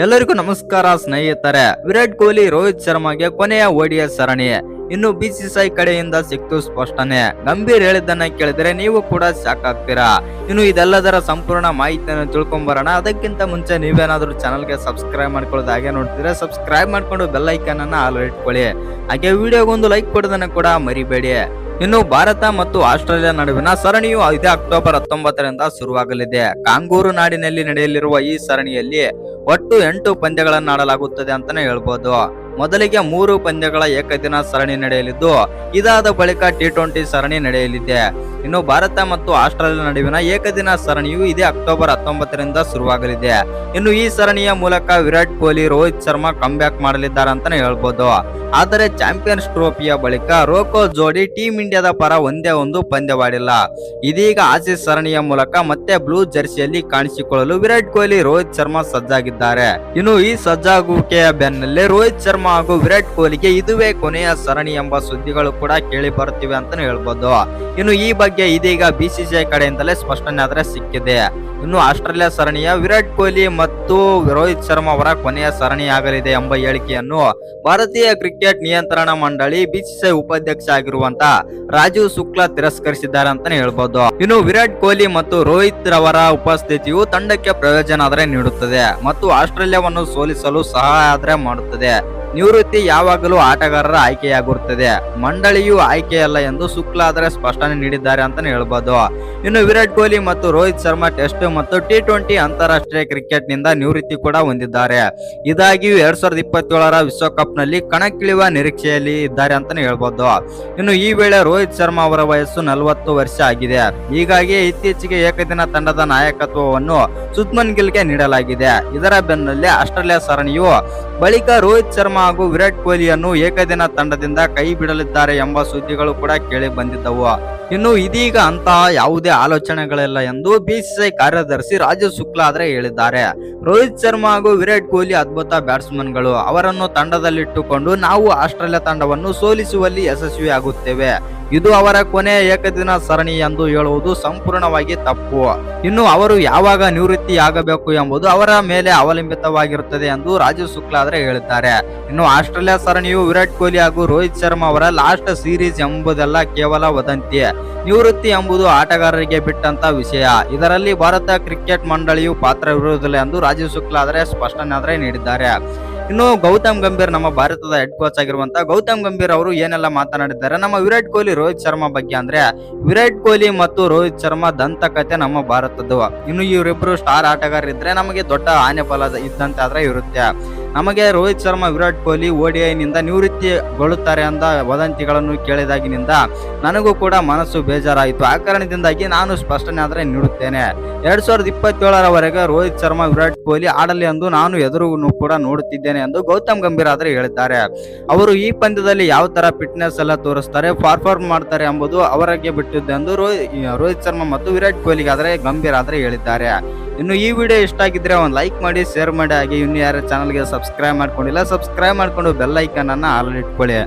ಎಲ್ಲರಿಗೂ ನಮಸ್ಕಾರ, ಸ್ನೇಹಿತರೆ. ವಿರಾಟ್ ಕೊಹ್ಲಿ, ರೋಹಿತ್ ಶರ್ಮಾಗೆ ಕೊನೆಯ ಓಡಿಯ ಸರಣಿ. ಇನ್ನು ಬಿಸಿಸಿಐ ಕಡೆಯಿಂದ ಸಿಕ್ತು ಸ್ಪಷ್ಟನೆ. ಗಂಭೀರ್ ಹೇಳಿದ್ದನ್ನ ಕೇಳಿದ್ರೆ ನೀವು ಕೂಡ ಶಾಕ್ ಆಗ್ತೀರಾ. ಇನ್ನು ಇದೆಲ್ಲದರ ಸಂಪೂರ್ಣ ಮಾಹಿತಿಯನ್ನು ತಿಳ್ಕೊಂಬರೋಣ. ಅದಕ್ಕಿಂತ ಮುಂಚೆ ನೀವೇನಾದ್ರೂ ಚಾನಲ್ಗೆ ಸಬ್ಸ್ಕ್ರೈಬ್ ಮಾಡ್ಕೊಳ್ಳೋದು ಹಾಗೆ ನೋಡ್ತೀರಾ ಸಬ್ಸ್ಕ್ರೈಬ್ ಮಾಡ್ಕೊಂಡು ಬೆಲ್ ಐಕನ್ ಅನ್ನ ಆಲ್ ಇಟ್ಕೊಳ್ಳಿ ಹಾಗೆ ವಿಡಿಯೋಗೊಂದು ಲೈಕ್ ಕೊಡೋದನ್ನ ಕೂಡ ಮರಿಬೇಡಿ. ಇನ್ನು ಭಾರತ ಮತ್ತು ಆಸ್ಟ್ರೇಲಿಯಾ ನಡುವಿನ ಸರಣಿಯು ಇದೇ ಅಕ್ಟೋಬರ್ ಹತ್ತೊಂಬತ್ತರಿಂದ ಶುರುವಾಗಲಿದೆ. ಕಾಂಗೂರು ನಾಡಿನಲ್ಲಿ ನಡೆಯಲಿರುವ ಈ ಸರಣಿಯಲ್ಲಿ ಒಟ್ಟು ಎಂಟು ಪಂದ್ಯಗಳನ್ನು ಆಡಲಾಗುತ್ತದೆ ಅಂತಾನೆ ಹೇಳ್ಬೋದು. ಮೊದಲಿಗೆ ಮೂರು ಪಂದ್ಯಗಳ ಏಕದಿನ ಸರಣಿ ನಡೆಯಲಿದ್ದು, ಇದಾದ ಬಳಿಕ ಟಿ ಟ್ವೆಂಟಿ ಸರಣಿ ನಡೆಯಲಿದೆ. ಇನ್ನು ಭಾರತ ಮತ್ತು ಆಸ್ಟ್ರೇಲಿಯಾ ನಡುವಿನ ಏಕದಿನ ಸರಣಿಯು ಇದೇ ಅಕ್ಟೋಬರ್ ಹತ್ತೊಂಬತ್ತರಿಂದ ಶುರುವಾಗಲಿದೆ. ಇನ್ನು ಈ ಸರಣಿಯ ಮೂಲಕ ವಿರಾಟ್ ಕೊಹ್ಲಿ, ರೋಹಿತ್ ಶರ್ಮಾ ಬ್ಯಾಕ್ ಮಾಡಲಿದ್ದಾರೆ ಅಂತಾನೆ ಹೇಳ್ಬೋದು. ಆದರೆ ಚಾಂಪಿಯನ್ಸ್ ಟ್ರೋಫಿಯ ಬಳಿಕ ರೋಕೋ ಜೋಡಿ ಟೀಂ ಇಂಡಿಯಾದ ಪರ ಒಂದೇ ಒಂದು ಪಂದ್ಯವಾಡಿಲ್ಲ ಇದೀಗ ಆಸೀಸ್ ಸರಣಿಯ ಮೂಲಕ ಮತ್ತೆ ಬ್ಲೂ ಜರ್ಸಿಯಲ್ಲಿ ಕಾಣಿಸಿಕೊಳ್ಳಲು ವಿರಾಟ್ ಕೊಹ್ಲಿ, ರೋಹಿತ್ ಶರ್ಮಾ ಸಜ್ಜಾಗಿದ್ದಾರೆ. ಇನ್ನು ಈ ಸಜ್ಜಾಗುವಿಕೆಯ ಬೆನ್ನಲ್ಲೇ ರೋಹಿತ್ ಶರ್ಮಾ ಹಾಗೂ ವಿರಾಟ್ ಕೊಹ್ಲಿಗೆ ಇದುವೇ ಕೊನೆಯ ಸರಣಿ ಎಂಬ ಸುದ್ದಿಗಳು ಕೂಡ ಕೇಳಿ ಬರುತ್ತಿವೆ ಅಂತಾನೆ ಹೇಳ್ಬೋದು. ಇನ್ನು ಈ ಬಗ್ಗೆ ಇದೀಗ ಬಿಸಿಸಿಐ ಕಡೆಯಿಂದಲೇ ಸ್ಪಷ್ಟನೆ ಆದರೆ ಸಿಕ್ಕಿದೆ. ಇನ್ನು ಆಸ್ಟ್ರೇಲಿಯಾ ಸರಣಿಯ ವಿರಾಟ್ ಕೊಹ್ಲಿ ಮತ್ತು ರೋಹಿತ್ ಶರ್ಮಾ ಅವರ ಕೊನೆಯ ಸರಣಿ ಆಗಲಿದೆ ಎಂಬ ಹೇಳಿಕೆಯನ್ನು ಭಾರತೀಯ ಕ್ರಿಕೆಟ್ ನಿಯಂತ್ರಣ ಮಂಡಳಿ ಬಿಸಿಸಿಐ ಉಪಾಧ್ಯಕ್ಷ ಆಗಿರುವಂತ ರಾಜೀವ್ ಶುಕ್ಲಾ ತಿರಸ್ಕರಿಸಿದ್ದಾರೆ ಅಂತಾನೆ ಹೇಳ್ಬೋದು. ಇನ್ನು ವಿರಾಟ್ ಕೊಹ್ಲಿ ಮತ್ತು ರೋಹಿತ್ ರವರ ಉಪಸ್ಥಿತಿಯು ತಂಡಕ್ಕೆ ಪ್ರಯೋಜನ ಆದರೆ ನೀಡುತ್ತದೆ ಮತ್ತು ಆಸ್ಟ್ರೇಲಿಯಾವನ್ನು ಸೋಲಿಸಲು ಸಹಾಯ ಆದರೆ ಮಾಡುತ್ತದೆ. ನಿವೃತ್ತಿ ಯಾವಾಗಲೂ ಆಟಗಾರರ ಆಯ್ಕೆಯಾಗುತ್ತದೆ ಮಂಡಳಿಯು ಆಯ್ಕೆಯಲ್ಲ ಎಂದು ಶುಕ್ಲಾ ಆದರೆ ಸ್ಪಷ್ಟನೆ ನೀಡಿದ್ದಾರೆ ಅಂತಾನೆ ಹೇಳ್ಬೋದು. ಇನ್ನು ವಿರಾಟ್ ಕೊಹ್ಲಿ ಮತ್ತು ರೋಹಿತ್ ಶರ್ಮಾ ಟೆಸ್ಟ್ ಮತ್ತು ಟಿ ಟ್ವೆಂಟಿ ಅಂತಾರಾಷ್ಟ್ರೀಯ ಕ್ರಿಕೆಟ್ನಿಂದ ನಿವೃತ್ತಿ ಕೂಡ ಹೊಂದಿದ್ದಾರೆ. ಇದಾಗಿಯೂ ಎರಡ್ ಸಾವಿರದ ಇಪ್ಪತ್ತೇಳರ ವಿಶ್ವಕಪ್ನಲ್ಲಿ ಕಣಕ್ಕಿಳಿಯುವ ನಿರೀಕ್ಷೆಯಲ್ಲಿ ಇದ್ದಾರೆ ಅಂತಾನೆ ಹೇಳ್ಬೋದು. ಇನ್ನು ಈ ವೇಳೆ ರೋಹಿತ್ ಶರ್ಮಾ ಅವರ ವಯಸ್ಸು ನಲವತ್ತು ವರ್ಷ ಆಗಿದೆ. ಹೀಗಾಗಿ ಇತ್ತೀಚೆಗೆ ಏಕದಿನ ತಂಡದ ನಾಯಕತ್ವವನ್ನು ಸುದ್ಮನ್ ಗಿಲ್ಗೆ ನೀಡಲಾಗಿದೆ. ಇದರ ಬೆನ್ನಲ್ಲೇ ಆಸ್ಟ್ರೇಲಿಯಾ ಸರಣಿಯು ಬಳಿಕ ರೋಹಿತ್ ಶರ್ಮಾ ಹಾಗೂ ವಿರಾಟ್ ಕೊಹ್ಲಿಯನ್ನು ಏಕದಿನ ತಂಡದಿಂದ ಕೈ ಬಿಡಲಿದ್ದಾರೆ ಎಂಬ ಸುದ್ದಿಗಳು ಕೂಡ ಕೇಳಿ ಬಂದಿದ್ದವು. ಇನ್ನು ಇದೀಗ ಅಂತಹ ಯಾವುದೇ ಆಲೋಚನೆಗಳಿಲ್ಲ ಎಂದು ಬಿಸಿಸಿಐ ಕಾರ್ಯದರ್ಶಿ ರಾಜೀವ್ ಶುಕ್ಲಾ ಆದ್ರೆ ಹೇಳಿದ್ದಾರೆ. ರೋಹಿತ್ ಶರ್ಮಾ ಹಾಗೂ ವಿರಾಟ್ ಕೊಹ್ಲಿ ಅದ್ಭುತ ಬ್ಯಾಟ್ಸ್ಮನ್ಗಳು. ಅವರನ್ನು ತಂಡದಲ್ಲಿಟ್ಟುಕೊಂಡು ನಾವು ಆಸ್ಟ್ರೇಲಿಯಾ ತಂಡವನ್ನು ಸೋಲಿಸುವಲ್ಲಿ ಯಶಸ್ವಿಯಾಗುತ್ತೇವೆ. ಇದು ಅವರ ಕೊನೆಯ ಏಕದಿನ ಸರಣಿ ಎಂದು ಹೇಳುವುದು ಸಂಪೂರ್ಣವಾಗಿ ತಪ್ಪು. ಇನ್ನು ಅವರು ಯಾವಾಗ ನಿವೃತ್ತಿ ಆಗಬೇಕು ಎಂಬುದು ಅವರ ಮೇಲೆ ಅವಲಂಬಿತವಾಗಿರುತ್ತದೆ ಎಂದು ರಾಜೀವ್ ಶುಕ್ಲಾ ಆದ್ರೆ ಹೇಳಿದ್ದಾರೆ. ಇನ್ನು ಆಸ್ಟ್ರೇಲಿಯಾ ಸರಣಿಯು ವಿರಾಟ್ ಕೊಹ್ಲಿ ಹಾಗೂ ರೋಹಿತ್ ಶರ್ಮಾ ಅವರ ಲಾಸ್ಟ್ ಸೀರೀಸ್ ಎಂಬುದೆಲ್ಲ ಕೇವಲ ವದಂತಿ. ನಿವೃತ್ತಿ ಎಂಬುದು ಆಟಗಾರರಿಗೆ ಬಿಟ್ಟಂತ ವಿಷಯ. ಇದರಲ್ಲಿ ಭಾರತ ಕ್ರಿಕೆಟ್ ಮಂಡಳಿಯು ಪಾತ್ರವಿರುವುದಿಲ್ಲ ಎಂದು ರಾಜೀವ್ ಶುಕ್ಲಾ ಆದರೆ ಸ್ಪಷ್ಟನೆ ನೀಡಿದ್ದಾರೆ. ಇನ್ನು ಗೌತಮ್ ಗಂಭೀರ್ ನಮ್ಮ ಭಾರತದ ಹೆಡ್ ಕೋಚ್ ಆಗಿರುವಂತಹ ಗೌತಮ್ ಗಂಭೀರ್ ಅವರು ಏನೆಲ್ಲ ಮಾತನಾಡಿದ್ದಾರೆ? ನಮ್ಮ ವಿರಾಟ್ ಕೊಹ್ಲಿ, ರೋಹಿತ್ ಶರ್ಮಾ ಬಗ್ಗೆ ಅಂದ್ರೆ ವಿರಾಟ್ ಕೊಹ್ಲಿ ಮತ್ತು ರೋಹಿತ್ ಶರ್ಮಾ ದಂತಕತೆ ನಮ್ಮ ಭಾರತದ್ದು. ಇನ್ನು ಇವರಿಬ್ರು ಸ್ಟಾರ್ ಆಟಗಾರರಿದ್ರೆ ನಮಗೆ ದೊಡ್ಡ ಆನೆ ಫಲ ಇದ್ದಂತೆ ಆದ್ರೆ ಇರುತ್ತೆ. ನಮಗೆ ರೋಹಿತ್ ಶರ್ಮಾ, ವಿರಾಟ್ ಕೊಹ್ಲಿ ODI ನಿಂದ ನಿವೃತ್ತಿಗೊಳ್ಳುತ್ತಾರೆ ಅಂತ ವದಂತಿಗಳನ್ನು ಕೇಳಿದಾಗಿನಿಂದ ನನಗೂ ಕೂಡ ಮನಸ್ಸು ಬೇಜಾರಾಯಿತು. ಆ ಕಾರಣದಿಂದಾಗಿ ನಾನು ಸ್ಪಷ್ಟನೆ ಆದರೆ ನೀಡುತ್ತೇನೆ. ಎರಡು ಸಾವಿರದ ಇಪ್ಪತ್ತೇಳರವರೆಗೆ ರೋಹಿತ್ ಶರ್ಮಾ, ವಿರಾಟ್ ಕೊಹ್ಲಿ ಆಡಲಿ ಎಂದು ನಾನು ಎದುರು ಕೂಡ ನೋಡುತ್ತಿದ್ದೇನೆ ಎಂದು ಗೌತಮ್ ಗಂಭೀರ್ ಆದರೆ ಹೇಳಿದ್ದಾರೆ. ಅವರು ಈ ಪಂದ್ಯದಲ್ಲಿ ಯಾವ ತರ ಫಿಟ್ನೆಸ್ ಎಲ್ಲ ತೋರಿಸ್ತಾರೆ ಪರ್ಫಾರ್ಮ್ ಮಾಡ್ತಾರೆ ಎಂಬುದು ಅವರಿಗೆ ಬಿಟ್ಟಿದ್ದೆಂದು ರೋಹಿತ್ ಶರ್ಮಾ ಮತ್ತು ವಿರಾಟ್ ಕೊಹ್ಲಿಗಾದರೆ ಗಂಭೀರ್ ಆದರೆ ಹೇಳಿದ್ದಾರೆ. ಇನ್ನು ಈ ವಿಡಿಯೋ ಇಷ್ಟ ಆಗಿದ್ರೆ ಒಂದು ಲೈಕ್ ಮಾಡಿ ಶೇರ್ ಮಾಡಿ, ಹಾಗೆ ಇನ್ನು ಯಾರ ಚಾನಲ್ಗೆ ಸಬ್ಸ್ಕ್ರೈಬ್ ಮಾಡ್ಕೊಂಡಿಲ್ಲ ಸಬ್ಸ್ಕ್ರೈಬ್ ಮಾಡ್ಕೊಂಡು ಬೆಲ್ ಐಕನ್ ಅನ್ನ ಆಲ್ ಇಟ್ಕೊಳ್ಳಿ.